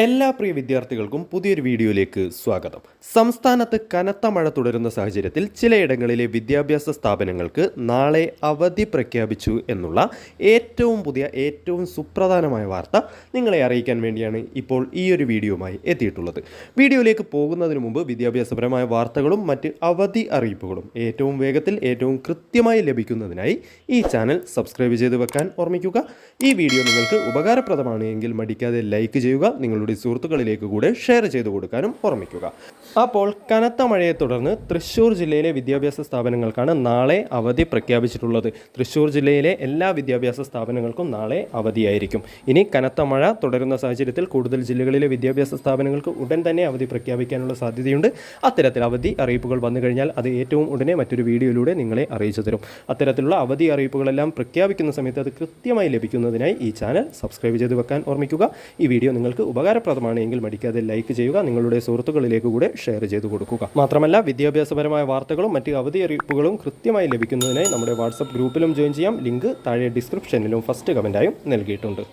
എല്ലാ പ്രിയ വിദ്യാർത്ഥികൾക്കും പുതിയൊരു വീഡിയോയിലേക്ക് സ്വാഗതം. സംസ്ഥാനത്ത് കനത്ത മഴ തുടരുന്ന സാഹചര്യത്തിൽ ചിലയിടങ്ങളിലെ വിദ്യാഭ്യാസ സ്ഥാപനങ്ങൾക്ക് നാളെ അവധി പ്രഖ്യാപിച്ചു എന്നുള്ള ഏറ്റവും പുതിയ ഏറ്റവും സുപ്രധാനമായ വാർത്ത നിങ്ങളെ അറിയിക്കാൻ വേണ്ടിയാണ് ഇപ്പോൾ ഈ ഒരു വീഡിയോയുമായി എത്തിയിട്ടുള്ളത്. വീഡിയോയിലേക്ക് പോകുന്നതിന് മുമ്പ് വിദ്യാഭ്യാസപരമായ വാർത്തകളും മറ്റ് അവധി അറിയിപ്പുകളും ഏറ്റവും വേഗത്തിൽ ഏറ്റവും കൃത്യമായി ലഭിക്കുന്നതിനായി ഈ ചാനൽ സബ്സ്ക്രൈബ് ചെയ്ത് വെക്കാൻ ഓർമ്മിക്കുക. ഈ വീഡിയോ നിങ്ങൾക്ക് ഉപകാരപ്രദമാണ് എങ്കിൽ മടിക്കാതെ ലൈക്ക് ചെയ്യുക നിങ്ങളുടെ സുഹൃത്തുക്കളിലേക്ക് കൂടെ ഷെയർ ചെയ്തു കൊടുക്കാനും ഓർമ്മിക്കുക. അപ്പോൾ കനത്ത മഴയെ തുടർന്ന് തൃശ്ശൂർ ജില്ലയിലെ വിദ്യാഭ്യാസ സ്ഥാപനങ്ങൾക്കാണ് നാളെ അവധി പ്രഖ്യാപിച്ചിട്ടുള്ളത്. തൃശ്ശൂർ ജില്ലയിലെ എല്ലാ വിദ്യാഭ്യാസ സ്ഥാപനങ്ങൾക്കും നാളെ അവധിയായിരിക്കും. ഇനി കനത്ത മഴ തുടരുന്ന സാഹചര്യത്തിൽ കൂടുതൽ ജില്ലകളിലെ വിദ്യാഭ്യാസ സ്ഥാപനങ്ങൾക്ക് ഉടൻ തന്നെ അവധി പ്രഖ്യാപിക്കാനുള്ള സാധ്യതയുണ്ട്. അത്തരത്തിൽ അവധി അറിയിപ്പുകൾ വന്നു കഴിഞ്ഞാൽ അത് ഏറ്റവും ഉടനെ മറ്റൊരു വീഡിയോയിലൂടെ നിങ്ങളെ അറിയിച്ചു തരും. അത്തരത്തിലുള്ള അവധി അറിയിപ്പുകളെല്ലാം പ്രഖ്യാപിക്കുന്ന സമയത്ത് അത് കൃത്യമായി ലഭിക്കുന്നതിനായി ഈ ചാനൽ സബ്സ്ക്രൈബ് ചെയ്ത് വെക്കാൻ ഓർമ്മിക്കുക. ഈ വീഡിയോ നിങ്ങൾക്ക് ഉപകാരപ്രദമാണ് എങ്കിൽ മടിക്കാതെ ലൈക്ക് ചെയ്യുക നിങ്ങളുടെ സുഹൃത്തുക്കളിലേക്ക് കൂടെ ഷെയർ ചെയ്ത് കൊടുക്കുക. മാത്രമല്ല വിദ്യാഭ്യാസപരമായ വാർത്തകളും മറ്റ് അവധി അറിയിപ്പുകളും കൃത്യമായി ലഭിക്കുന്നതിനായി നമ്മുടെ വാട്സപ്പ് ഗ്രൂപ്പിലും ജോയിൻ ചെയ്യാം. ലിങ്ക് താഴെ ഡിസ്ക്രിപ്ഷനിലും ഫസ്റ്റ് കമന്റായും നൽകിയിട്ടുണ്ട്.